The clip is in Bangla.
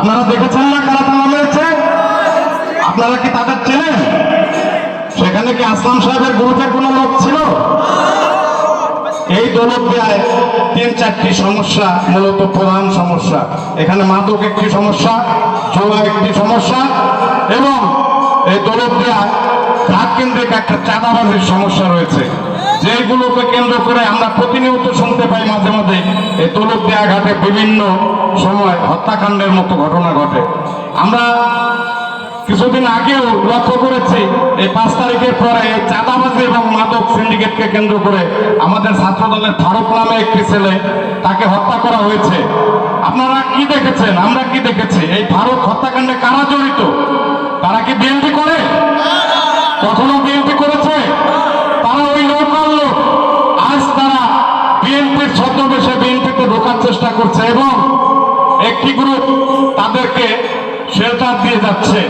আপনারা দেখেছেন না কারা তালা মেরেছে আপনারা কি তাদের চেনেন? সেখানে কি আসলাম সাহেবের গ্রুপের কোনো লোক ছিল? এই দৌলতদিয়ায় তিন চারটি সমস্যা, মূলত প্রধান সমস্যা। এখানে মাদক একটি সমস্যা, জোয়া একটি সমস্যা এবং এই দৌলতদিয়ায় ঘাট কেন্দ্রিক একটা চাঁদাবাজির সমস্যা রয়েছে। যেগুলোকে কেন্দ্র করে আমরা প্রতিনিয়ত শুনতে পাই মাঝে মাঝে এই দৌলতদিয়া ঘাটে বিভিন্ন সময় হত্যাকাণ্ডের মতো ঘটনা ঘটে। আমরা কিছুদিন আগেও লক্ষ্য করেছি, এই পাঁচ তারিখের পরে চাঁদাবাজি এবং মাদক সিন্ডিকেটকে কেন্দ্র করে আমাদের ছাত্র দলের ফারুক নামে একটি ছেলে তাকে হত্যা করা হয়েছে। আপনারা কি দেখেছেন? আমরা কি দেখেছি? এই ফারুক হত্যাকাণ্ডে কারা জড়িত? তারা কি বিএনপি করে? কখনো বিএনপি করেছে? তারা ওই নৌকার লোক। আজ তারা বিএনপির ছদ্মবেশে বিএনপিতে ঢোকার চেষ্টা করছে এবং একটি গ্রুপ তাদেরকে শেল্টার দিয়ে যাচ্ছে।